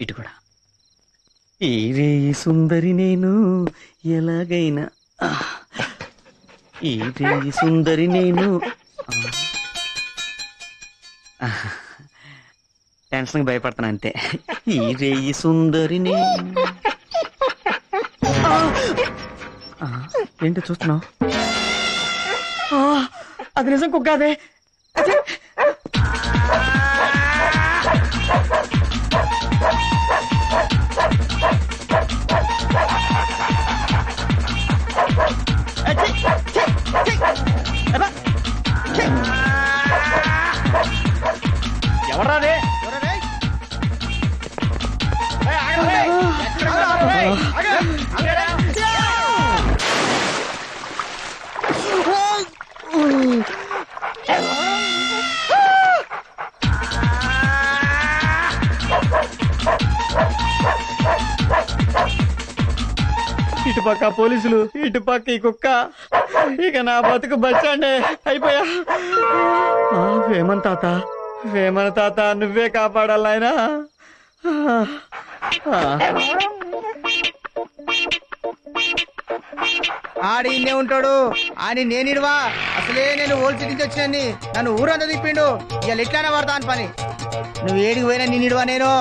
ఇటు కూడా. ఈ రేయి సుందరి నేను? ఎలాగైనా. ఈ రేయి సుందరి నేను? ఆ. టెన్షన్కి భయపడతాను అంతే. ఈ రేయి సుందరి నేను? ఏంటి చూస్తున్నావు? అది నిజం కుక్క అదే ఇటుపక్క పోలీసులు ఇటుపక్క ఈ కుక్క. ఇక నా బతుకు బస్టాండే అయిపోయా. ఆ, వేమన్ తాత వేమన్ తాత నువ్వే కాపాడాలి ఆయన ఆడి ఇన్నే ఉంటాడు. అని నేనిడవా అసలే నేను ఓల్చి నుంచి వచ్చినంది నన్ను ఊరంతా తిప్పిండు. ఇవాళ ఎట్లానే పడతా అని పని. నువ్వు ఏడికి పోయినా నేనిడవా నేను?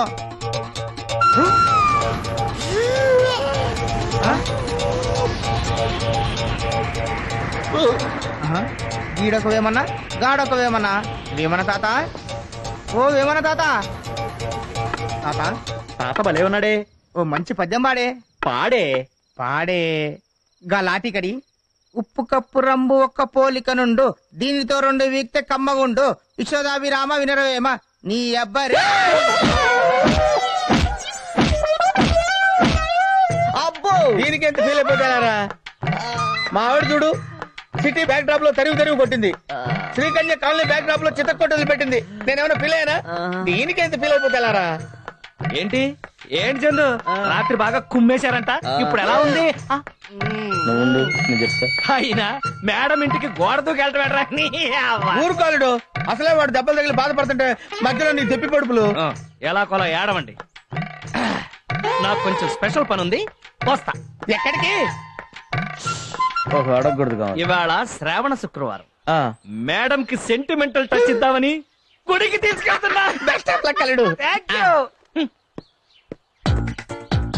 గీడొక వేమన్నా గాడొక వేమన్నా. వేమన తాత? ఓ వేమన తాత. తాత? తాత భలే ఉన్నాడే. ఓ మంచి పద్యం పాడే. పాడే. పాడే. గా లాటికడి ఉప్పు కప్పు రంబు ఒక్క పోలిక నుండు దీనితో రెండు వీక్తే కమ్మగుండు. యశోదాభిరామ వినరవేమ. నీ అబ్బరే అబ్బో! దీనికి ఎంత ఫీల్ అయిపోతారా? మా ఆవిడ చూడు. సిటీ బ్యాక్ డ్రాప్లో తరివి తరివి కొట్టింది. శ్రీకన్య కాలనీ బ్యాక్ డ్రాప్లో చిత్త కొట్టలు పెట్టింది. నేనేమైనా ఫీల్ అయ్యానా? దీనికి ఎంత ఫీల్ అయిపోతారా ఏంటి? ఏంటి చందు రాత్రి బాగా కుమ్మేశారంట. ఇప్పుడు ఎలా ఉంది? అయినా మేడం ఇంటికి గోడ దూకెళ్ళటం ఏంట్రా? నీ అవ్వ. ఊరుకోలేడు. అసలే వాడు దెబ్బలు తగిలి బాధపడుతుంటే మధ్యలో నీ తెప్పి పడుపులు. ఎలా కొలా ఏడవండి. నాకు కొంచెం స్పెషల్ పని ఉంది వస్తా. ఎక్కడికి? ఓహో అడగకూడదు కావాలి. ఇవాళ శ్రావణ శుక్రవారం. మేడం కి సెంటిమెంటల్ టచ్ ఇద్దామని గుడికి తీసుకెళ్తున్నా. బెస్ట్ ఆఫ్ లక్ అల్లుడు. Thank you.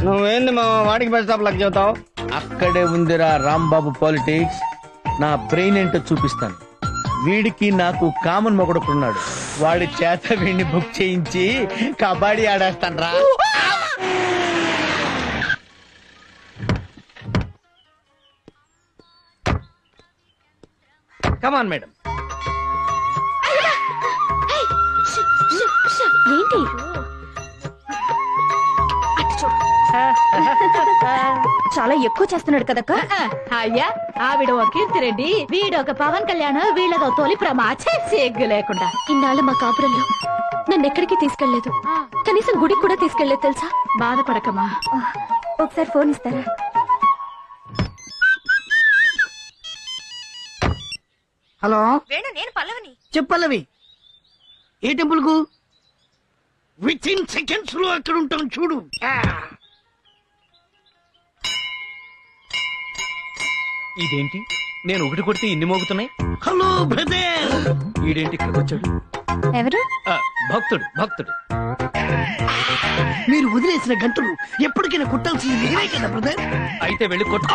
నువ్వేంది మా వాడికి బెస్ట్ ఆఫ్ లక్ చెబుతావు? అక్కడే ఉందిరా రాంబాబు పాలిటిక్స్ నా బ్రెయిన్ ఏంటో చూపిస్తాను. వీడికి నాకు కామన్ మొగడుకున్నాడు. వాడి చేత వీడిని బుక్ చేయించి కబడ్డీ ఆడేస్తాను రా కమాన్ మేడం ఏంటి. చాలా ఎక్కువ చేస్తున్నాడు కదక్క. అయ్యా ఆవిడ ఒక కీర్తిరెడ్డి వీడొక పవన్ కళ్యాణ్ వీళ్ళదో తొలి ప్రమాచ సిగ్గు లేకుండా. ఇన్నాళ్ళ మా కాపురంలో నన్ను ఎక్కడికి తీసుకెళ్ళేదు కనీసం గుడికి కూడా తీసుకెళ్ళేదు తెలుసా? బాధపడకమా ఒకసారి ఫోన్ ఇస్తారా? హలో? వేణు నేను పల్లవిని. చెప్పల్లవి ఏ టెంపుల్కు విత్ ఇన్ సెకండ్స్లో అక్కడ ఉంటాం చూడు. ఇదేంటి? నేను ఒకటి కొడితే ఇన్ని మోగుతున్నాయి? Hello brother. ఈడేంటి ఇక్కడికి వచ్చాడు? ఎవరు? భక్తుడు భక్తుడు. మీరు వదిలేసిన గంటలు ఎప్పటికైనా కుట్టాల్సింది మీరే కదా బ్రదర్ అయితే వెళ్ళి కొట్టు.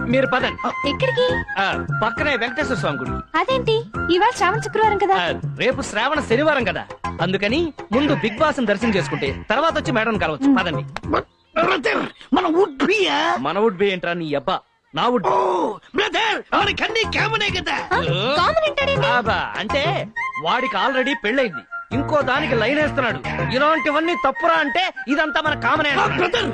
మీరు పదండి. ఎక్కడికి? ఆ, పక్కనే వెంకటేశ్వర స్వామి గుడి. అదేంటి? ఇవాళ శ్రావణ శుక్రవారం కదా. ఆ, రేపు శ్రావణ శనివారం కదా. అందుకని ముందు బిగ్ బాస్ దర్శనం చేసుకుంటే తర్వాత వచ్చి మేడం కలవచ్చు. పదండి. బ్రదర్ మన వుడ్ బియా మన వుడ్ బి ఏంట్రా నీ అబ్బా? నా వుడ్ ఓ బ్రదర్ మనకన్నీ కామనే కదా? కామన్ అంటాడేంటి? ఆబా అంటే వాడికి ఆల్రెడీ పెళ్ళైంది ఇంకో దానికి లైన్ వేస్తున్నాడు. ఇలాంటివన్నీ తప్పురా అంటే ఇదంతా మన కామనే బ్రదర్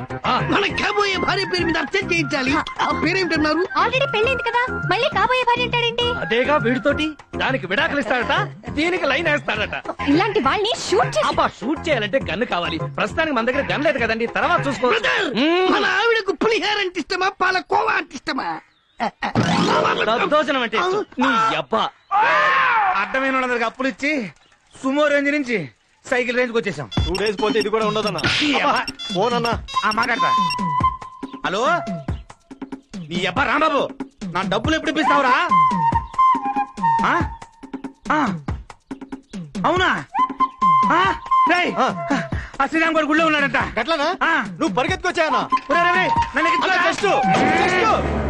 మన కాబోయే భార్య పేరు మీద అర్థం చేయించాలి. ఆ. పేరేమిటన్నారు ఆల్రెడీ పెళ్ళైంది కదా. మళ్ళీ కాబోయే భార్య అంటాడేంటి? అదేగా వీడితోటి? దానికి విడాకులు ఇస్తాడట దీనికి లైన్ వేస్తాడట. ఇలాంటి వాళ్ళని షూట్ చేసి అబ్బా షూట్ చేయాలంటే గన్ను కావాలి. ప్రస్తుతానికి మన దగ్గర గన్ లేదు కదండి తర్వాత చూసుకోవచ్చు బ్రదర్ మ్మ్. మన ఆవిడకు పులిహార అంటే ఇష్టమా పాల కోవా అంటే ఇష్టమా? దద్దోజనం అంటే ఇష్టం. నీ అబ్బా. అడ్డమైన వాళ్ళందరికి అప్పులు ఇచ్చి సుమో రేంజ్ నుంచి సైకిల్ రేంజ్కి వచ్చేసాం టూ డేస్ పోతే ఇది కూడా ఉండదన్నా ఫోన్ అన్నా ఆ మాట్లాడతా హలో నీ అబ్బా రాంబాబు నా డబ్బులు ఎప్పుడు ఇప్పిస్తావురా ఆ? ఆ. అవునా ఆ? రేయ్, ఆ. ఆ శ్రీరామ్ గారు గుళ్ళో ఉన్నాడంట గట్లనా ఆ. నువ్వు పరిగెత్తుకొచ్చాయన్నా ఒరేయ్, ఒరేయ్, ఒరేయ్, నన్ను ఎక్కించుకోరా. Just just.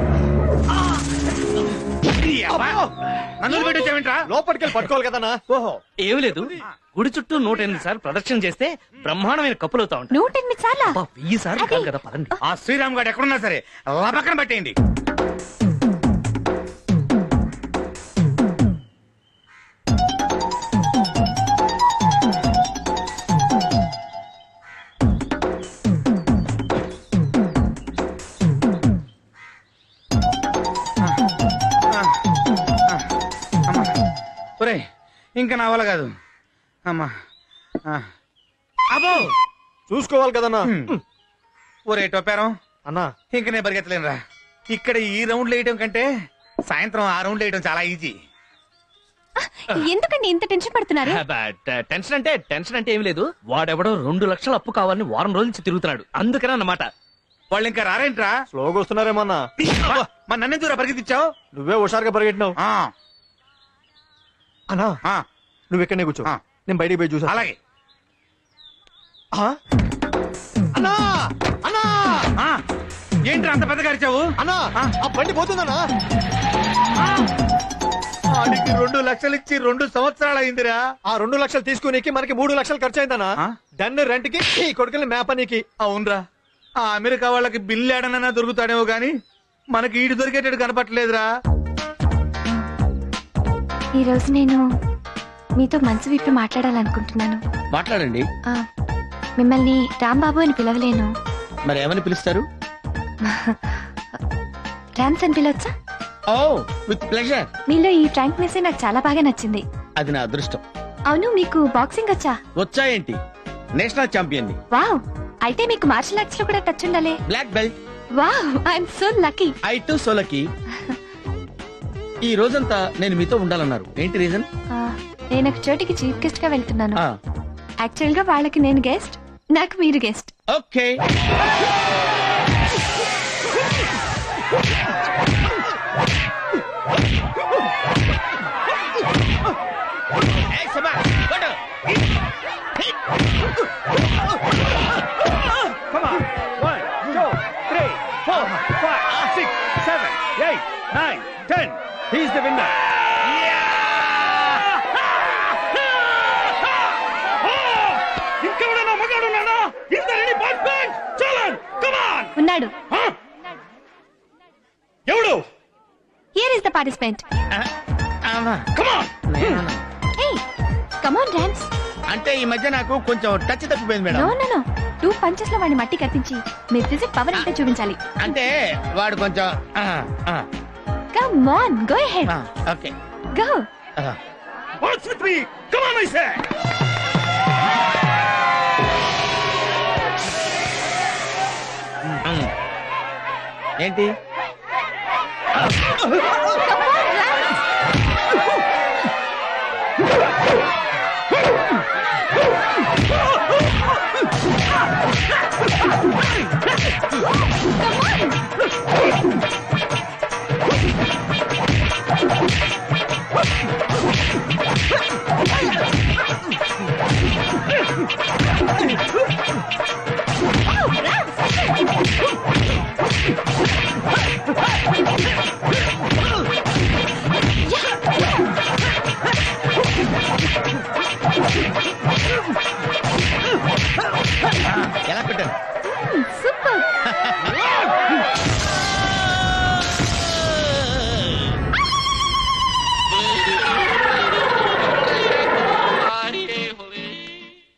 నన్ను వదిలిపెట్టి వచ్చావేంట్రా లోపలికి వెళ్ళి పట్టుకోవాలి ఓహో. ఏమి లేదు. గుడి చుట్టూ నూట ఎనిమిది సార్లు ప్రదక్షిణ చేస్తే బ్రహ్మాండమైన కప్పులు అవుతా ఉంటాయి. నూట ఎనిమిది సార్లా? అబ్బా, వెయ్యి సార్లు కాదు కదా పదండి. ఆ శ్రీరామ్ గారు ఎక్కడున్నా సరే లపక్కన పట్టేయండి. ఇంకా నా వల్ల కాదు. అమ్మా. ఆ. అబ్బో! చూసుకోవాలి కదన్నా. ఒరే టొప్పారం. అన్నా. ఇంక నేను పరిగెత్తలేనురా. ఇక్కడ ఈ రౌండ్లు వేయటం కంటే సాయంత్రం ఆ రౌండ్లు వేయటం చాలా ఈజీ. ఎందుకండి ఇంత టెన్షన్ పడుతున్నారు? టెన్షన్ అంటే టెన్షన్ అంటే ఏం లేదు. వాడెవడో రెండు లక్షల అప్పు కావాలని వారం రోజుల నుంచి తిరుగుతున్నాడు. అందుకనే అన్నమాట. వాళ్ళు ఇంకా రారేంట్రా? స్లోగా వస్తున్నారేమన్నా మరి నన్ను దూరా పరిగెత్తిచ్చావు నువ్వే హుషారుగా పరిగెట్టినావు. ఆ, నువ్వు ఇక్కడనే కూర్చో. ఆ. నేను బయటికి పోయి చూసా అలాగే? అన్నా అన్నా. ఆ, ఏంట్రా అంత పెద్దగా అరిచావు? అన్నా ఆ. ఆ బండి పోతుందన్నా. ఆడికి రెండు లక్షలు ఇచ్చి రెండు సంవత్సరాలు అయిందిరా. ఆ రెండు లక్షలు తీసుకునేకి మనకి మూడు లక్షలు ఖర్చు అయిందన్నా ఆ? డన్ రెంట్కి ఈ కొడుకుని మేపనీకి. అవునరా. ఆ అమెరికా వాళ్ళకి బిల్లు ఏడనైనా దొరుకుతాడేమో గాని మనకి ఈడు దొరికేటట్టు కనపట్లేదురా ఈ రోజు నేను మీతో మనసు విప్పి మాట్లాడాలనుకుంటున్నాను. మాట్లాడండి. ఆ, మిమ్మల్ని రాంబాబు అని పిలవలేను. మరి ఏమని పిలుస్తారు? రామ్స్ అని పిలవచ్చా? ఓ విత్ ప్లెజర్. మీలో ఈ ఫ్రాంక్నెస్ నాకు చాలా బాగా నచ్చింది. అది నా అదృష్టం. అవును మీకు బాక్సింగ్ వచ్చా? వచ్చా ఏంటి? నేషనల్ ఛాంపియన్ని వావ్ అయితే మీకు మార్షల్ ఆర్ట్స్లో కూడా టచ్ ఉండాలి. Black belt. Wow I'm so lucky. I too so lucky ఈ రోజంతా నేను మీతో ఉండాలన్నారు. ఏంటి రీజన్? నేను ఒక చోటికి చీఫ్ గెస్ట్గా వెళ్తున్నాను. యాక్చువల్గా వాళ్ళకి నేను గెస్ట్ నాకు మీరు guest. Okay. Come He's the winner. ఇంకెవడన్నా చలన్ కమాన్ ఉన్నాడు ఎవడు here is the participant come on hey come on dance అంటే ఈ మధ్య నాకు కొంచెం టచ్ తప్పిపోయింది మేడం. నో నో టూ పంచెస్లో వాడిని మట్టి కత్తించి మీ ఫిజిక్ పవర్ అంటే చూపించాలి. అంటే వాడు కొంచెం ఆ, ఆ, come on go head okay go. What's with me come on I say. ఏంటి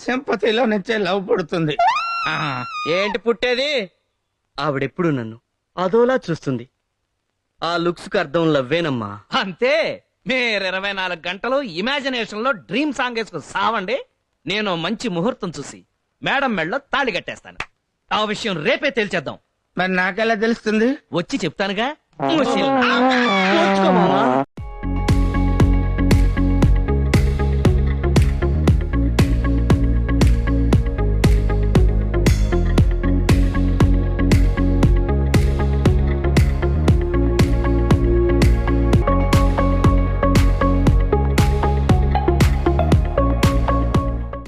సింపతిలో నుంచే లవ్ పుడుతుంది. ఆ, ఏంటి పుట్టేది? ఆవిడెప్పుడు నన్ను అదోలా చూస్తుంది. ఆ లుక్స్కు అర్థం లవ్వేనమ్మా. అంతే. మీరు ఇరవై నాలుగు గంటలు ఇమాజినేషన్లో డ్రీమ్ సాంగ్ వేసుకుని సావండి. నేను మంచి ముహూర్తం చూసి మేడం మెళ్ళలో తాళి కట్టేస్తాను. ఆ విషయం రేపే తేల్చేద్దాం. మరి నాకెలా తెలుస్తుంది? వచ్చి చెప్తానుగా.